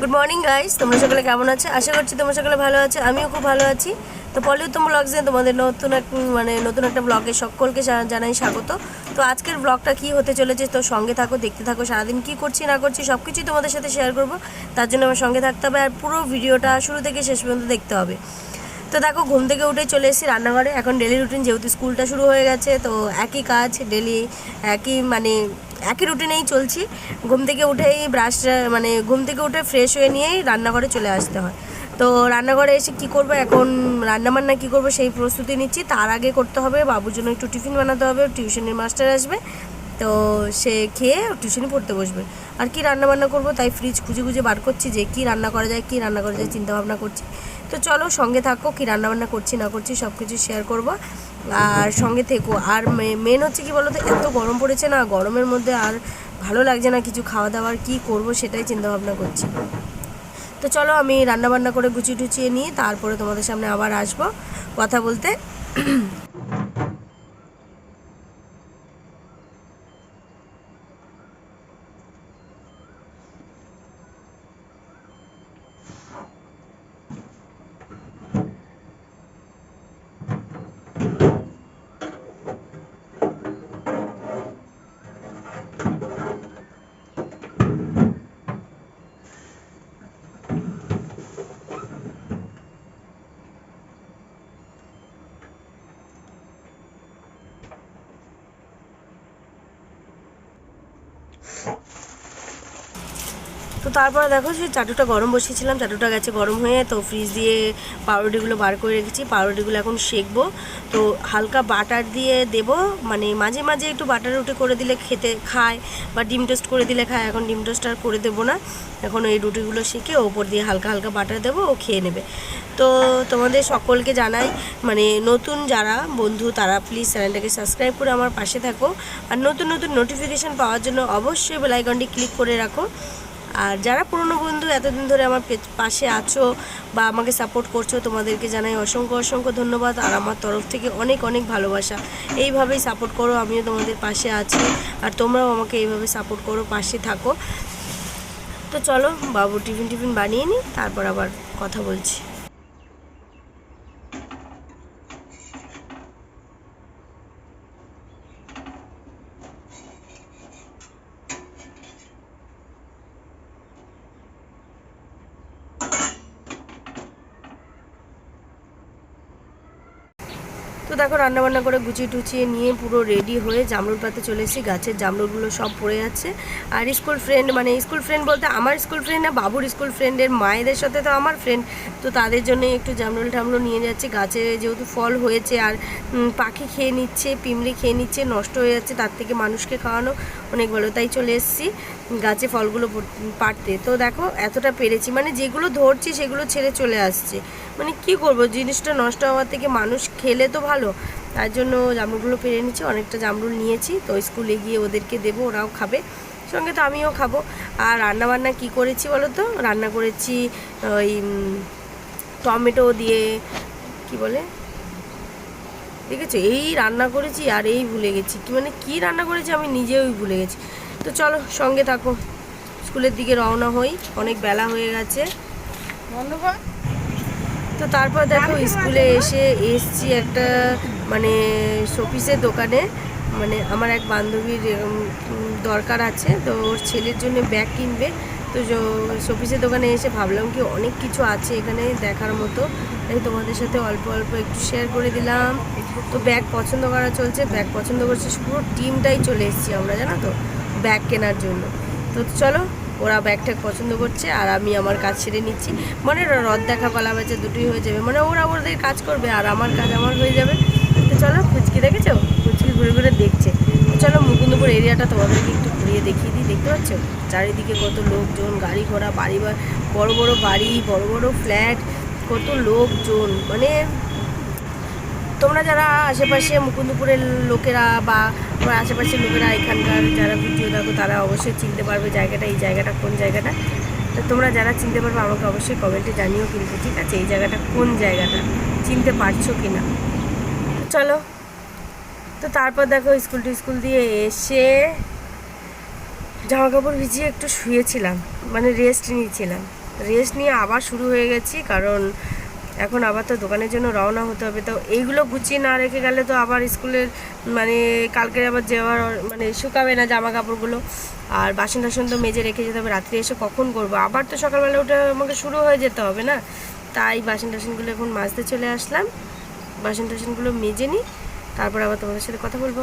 Good morning guys তোমরা সকলে কেমন আছো? আশা করছি তোমরা সকলে ভালো আছো। আমিও খুব ভালো আছি। তো পলিউত্তম ব্লগসে তোমাদের নতুন এক মানে নতুন একটা ব্লগে সকলকে জানাই স্বাগত। তো আজকের ব্লগটা কি হতে চলেছে, তো সঙ্গে থাকো, দেখতে থাকো। সারাদিন কি করছি, না করছি সব কিছুই তোমাদের সাথে শেয়ার করব। তার জন্য আমার সঙ্গে থাকতে হবে। আর পুরো ভিডিওটা শুরু থেকে শেষ পর্যন্ত দেখতে হবে। তো দেখো, ঘুম থেকে উঠে চলে এসেছি রান্নাঘরে। এখন ডেলি রুটিন যেহেতু স্কুলটা শুরু হয়ে গেছে, তো একই কাজ ডেলি একই মানে একই রুটিনেই চলছি। ঘুম থেকে উঠেই ব্রাশ মানে ঘুম থেকে উঠে ফ্রেশ হয়ে নিয়েই রান্নাঘরে চলে আসতে হয়। তো রান্নাঘরে এসে কি করব? এখন রান্না বান্না কী করব সেই প্রস্তুতি নিচ্ছি। তার আগে করতে হবে, বাবুর জন্য একটু টিফিন বানাতে হবে, টিউশনের মাস্টার আসবে। তো সে খেয়ে টিউশনি পড়তে বসবে। আর কি রান্না বান্না করব? তাই ফ্রিজ খুঁজে খুঁজে বার করছি যে কি রান্না করা যায়, কি রান্না করা যায় চিন্তা ভাবনা করছি। তো চলো সঙ্গে থাকো, কি রান্না বান্না করছি, না করছি সব কিছু শেয়ার করব। আর সঙ্গে থেকো। আর মেন হচ্ছে কি বলতো, এত গরম পড়েছে না, গরমের মধ্যে আর ভালো লাগছে না কিছু খাওয়া দাওয়ার, কি করব সেটাই চিন্তা ভাবনা করছি। তো চলো আমি রান্না বান্না করে গুছিয়ে টুচিয়ে নিয়ে তারপরে তোমাদের সামনে আবার আসব কথা বলতে। তো তারপরে দেখো সেই চাটুটা গরম বসিয়েছিলাম, চাটুটা গেছে গরম হয়ে, তো ফ্রিজ দিয়ে পাউরুটিগুলো বার করে রেখেছি, পাউরুটিগুলো এখন শেকবো তো হালকা বাটার দিয়ে দেব মানে মাঝে মাঝে একটু বাটার রুটি করে দিলে খেতে খায়, বা ডিম টোস্ট করে দিলে খায়, এখন ডিম টোস্ট আর করে দেবো না। এখন এই রুটিগুলো শিখে ওপর দিয়ে হালকা হালকা বাটার দেবো, ও খেয়ে নেবে। তো তোমাদের সকলকে জানাই মানে নতুন যারা বন্ধু, তারা প্লিজ চ্যানেলটাকে সাবস্ক্রাইব করে আমার পাশে থাকো। আর নতুন নতুন নোটিফিকেশান পাওয়ার জন্য অবশ্যই বেলাইকনটি ক্লিক করে রাখো। আর যারা পুরনো বন্ধু, এতদিন ধরে আমার পাশে আছো বা আমাকে সাপোর্ট করছ, তোমাদেরকে জানাই অসংখ্য অসংখ্য ধন্যবাদ। আর আমার তরফ থেকে অনেক অনেক ভালোবাসা। এইভাবেই সাপোর্ট করো, আমিও তোমাদের পাশে আছি। আর তোমরাও আমাকে এইভাবে সাপোর্ট করো, পাশে থাকো। তো চলো, বাবু টিফিন টিফিন বানিয়ে নিই তারপর আবার কথা বলছি। দেখো, রান্নাবান্না করে গুছিয়ে টুচিয়ে নিয়ে পুরো রেডি হয়ে জামরুল পাতে চলে এসেছি। গাছের জামরুলগুলো সব পড়ে যাচ্ছে। আর স্কুল ফ্রেন্ড মানে স্কুল ফ্রেন্ড বলতে আমার স্কুল ফ্রেন্ড না, বাবুর স্কুল ফ্রেন্ডের মায়েদের সাথে তো আমার ফ্রেন্ড তো তাদের জন্য একটু জামরুল টামরুল নিয়ে যাচ্ছে। গাছে যেহেতু ফল হয়েছে আর পাখি খেয়ে নিচ্ছে পিমড়ে খেয়ে নিচ্ছে, নষ্ট হয়ে যাচ্ছে, তার থেকে মানুষকে খাওয়ানো অনেক ভালো। তাই চলে এসেছি। গাছে ফলগুলো পাড়তে। তো দেখো, এতটা পেরেছি। মানে যেগুলো ধরছি, সেগুলো ছেড়ে চলে আসছে। মানে কি করব? জিনিসটা নষ্ট হওয়ার থেকে মানুষ খেলে তো ভালো। তার জন্য জামরুলগুলো পেরে নিচ্ছি অনেকটা জামরুল নিয়েছি। তো স্কুলে গিয়ে ওদেরকে দেবো, ওরাও খাবে। সঙ্গে তো আমিও খাব। আর রান্না বান্না কী করেছি বলো তো রান্না করেছি ওই টমেটো দিয়ে, কি বলে? দেখেছ? এই রান্না করেছি আর এই ভুলে গেছি। কি মানে কি রান্না করেছি আমি নিজেও ভুলে গেছি। তো চলো সঙ্গে থাকো। স্কুলের দিকে রওনা হই অনেক বেলা হয়ে গেছে। তো তারপর দেখো স্কুলে এসে এসছি একটা মানে শোপিসের দোকানে। মানে আমার এক বান্ধবীর দরকার আছে তো ওর ছেলের জন্য ব্যাগ কিনবে। তো শোপিসের দোকানে এসে ভাবলাম কি অনেক কিছু আছে এখানে দেখার মতো। তাই তোমাদের সাথে অল্প অল্প একটু শেয়ার করে দিলাম। তো ব্যাগ পছন্দ করা চলছে ব্যাগ পছন্দ করছে পুরো টিমটাই চলে এসেছি আমরা জানো তো? ব্যাগ কেনার জন্য। তো চলো, ওরা ব্যাগটা পছন্দ করছে আর আমি আমার কাজ সেরে নিচ্ছি। মানে রদ দেখা পালা বেচা দুটোই হয়ে যাবে। মানে ওরা ওদের কাজ করবে আর আমার কাজ আমার হয়ে যাবে। তো চলো ফুচকি দেখেছ? ফুচকি ঘুরে ঘুরে দেখছে। চলো, মুকুন্দপুর এরিয়াটা তোমাদেরকে একটু ঘুরিয়ে দেখিয়ে দিই। দেখতে পাচ্ছ? চারিদিকে কত লোকজন, গাড়ি ঘোড়া, বাড়ি, বড় বড় বাড়ি, বড় বড় ফ্ল্যাট কত লোকজন। মানে তোমরা যারা আশেপাশে মুকুন্দপুরের লোকেরা বা আমার আশেপাশের লোকেরা এখানকার যারা ভিডিও দেখো, তারা অবশ্যই চিনতে পারবে জায়গাটা, এই জায়গাটা কোন জায়গাটা। তো তোমরা যারা চিনতে পারবে, আমাকে অবশ্যই কমেন্টে জানিও কিন্তু, ঠিক আছে? এই জায়গাটা কোন জায়গাটা? চিনতে পারছ কি না চলো। তো তারপর দেখো, স্কুল স্কুল দিয়ে এসে জামা কাপড় ভিজিয়ে একটু শুয়েছিলাম মানে রেস্ট নিয়েছিলাম। রেস্ট নিয়ে আবার শুরু হয়ে গেছি, কারণ এখন আবার তো দোকানের জন্য রওনা হতে হবে। তো এইগুলো গুছিয়ে না রেখে গেলে তো আবার স্কুলের মানে কালকে আবার যাওয়ার মানে শুকাবে না জামা কাপড়গুলো আর বাসন টাসন তো মেজে রেখে যেতে হবে। রাত্রে এসে কখন করব? আবার তো সকালবেলা ওটা আমাকে শুরু হয়ে যেতে হবে না? তাই বাসন টাসনগুলো এখন মাজতে চলে আসলাম। বাসন টাসনগুলো মেজে নিই। তারপর আবার তোমাদের সাথে কথা বলব।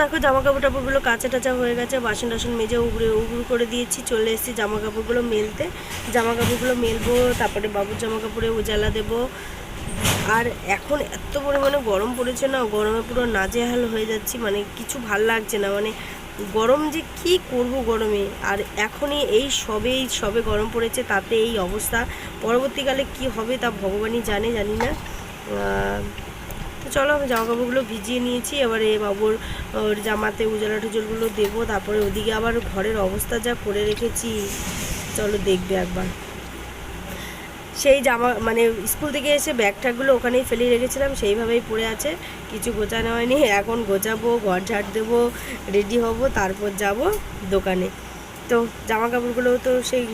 দেখো জামা কাপড় টাপড়গুলো কাঁচা টাচা হয়ে গেছে বাসন টাসন মেজে উগড়ে, উগড়ু করে দিয়েছি, চলে এসেছি জামা কাপড়গুলো মেলতে। জামা কাপড়গুলো মেলবো, তারপরে বাবুর জামা কাপড়ে উজালা দেবো। আর এখন এত পরিমাণে গরম পড়েছে না, গরমে পুরো নাজেহাল হয়ে যাচ্ছি মানে কিছু ভালো লাগছে না মানে গরম যে কি করব গরমে? আর এখনই এই সবেই, সবে গরম পড়েছে, তাতে এই অবস্থা। পরবর্তীকালে কি হবে তা ভগবানই জানে, জানি না। তো চলো আমি জামা কাপড়গুলো ভিজিয়ে নিয়েছি, এবারে বাবুর, ওর জামাতে উজালা টুজলগুলো দেবো, তারপরে ওদিকে আবার ঘরের অবস্থা যা করে রেখেছি। চলো দেখবে একবার। সেই জামা মানে স্কুল থেকে এসে ব্যাগ ট্যাগগুলো ওখানেই ফেলে রেখেছিলাম, সেইভাবেই পড়ে আছে। কিছু গোছানো হয়নি, এখন গোছাবো, ঘর ঝাড় দেবো, রেডি হব, তারপর যাব দোকানে। তো জামা কাপড়গুলো তো সেই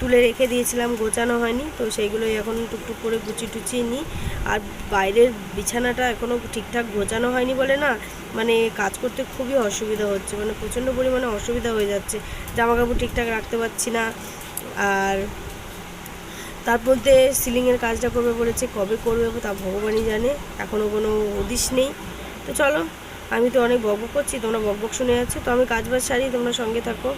তুলে রেখে দিয়েছিলাম, গোছানো হয়নি, তো সেইগুলোই এখন টুকটুক করে গুছিয়ে টুচিয়ে নিই। আর বাইরের বিছানাটা এখনও ঠিকঠাক গোছানো হয়নি বলে না মানে কাজ করতে খুবই অসুবিধা হচ্ছে মানে প্রচণ্ড পরিমাণে অসুবিধা হয়ে যাচ্ছে জামা কাপড় ঠিকঠাক রাখতে পারছি না। আর তার মধ্যে সিলিংয়ের কাজটা করবে বলেছে, কবে করবে তা ভগবানই জানে এখনও কোনো হদিশ নেই। তো চলো, আমি তো অনেক বকবক করছি, তোমরা বকবক শুনে যাচ্ছ, তো আমি কাজ বাজ সারি, তোমরা সঙ্গে থাকো।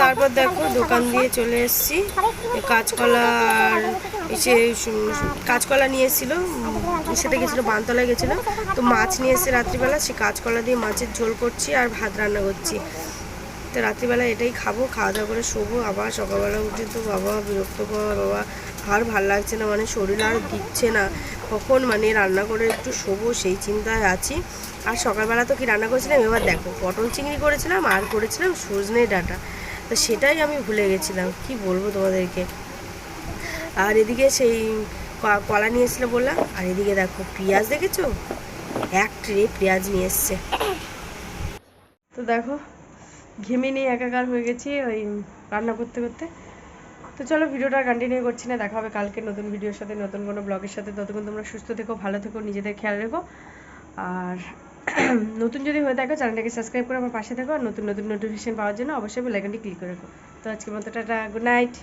তারপর দেখো দোকান দিয়ে চলে এসেছি। কাঁচকলা আর এসে কাঁচকলা নিয়ে এসেছিল। সেটা গেছিল, বানতলায় গেছিল। তো মাছ নিয়ে এসে রাত্রিবেলা সে কাঁচকলা দিয়ে মাছের ঝোল করছি আর ভাত রান্না করছি। তো রাত্রিবেলা এটাই খাব, খাওয়া দাওয়া করে শোবো। আবার সকালবেলা উঠে তো বাবা বিরক্ত বিরক্তকর, বাবা আর ভালো লাগছে না মানে শরীর আর দিচ্ছে না। কখন মানে রান্না করে একটু শোবো, সেই চিন্তায় আছি। আর সকালবেলা তো কি রান্না করেছিলাম? এবার দেখো, পটল চিংড়ি করেছিলাম আর করেছিলাম সজনে ডাঁটা। তো সেটাই আমি ভুলে গেছিলাম। কি বলব তোমাদেরকে? আর এদিকে সেই কলা নিয়ে এসেছিল বললাম, আর এদিকে দেখো পেঁয়াজ দেখেছ? এক ট্রে পেঁয়াজ নিয়ে এসছে। তো দেখো, ঘেমে নিয়ে একাকার হয়ে গেছি ওই রান্না করতে করতে। তো চলো ভিডিওটা কন্টিনিউ করছি না, দেখা হবে কালকে নতুন ভিডিওর সাথে, নতুন কোনো ব্লগের সাথে। ততক্ষণ তোমরা সুস্থ থেকো, ভালো থেকো, নিজেদের খেয়াল রেখো। আর নতুন যদি হয়ে থাকো, চ্যানেলটাকে সাবস্ক্রাইব করে আমার পাশে থাকো আর নতুন নতুন নোটিফিকেশন পাওয়ার জন্য অবশ্যই বেলাইকনটি ক্লিক করে রাখো। তো আজকের মতো টাটা গুড নাইট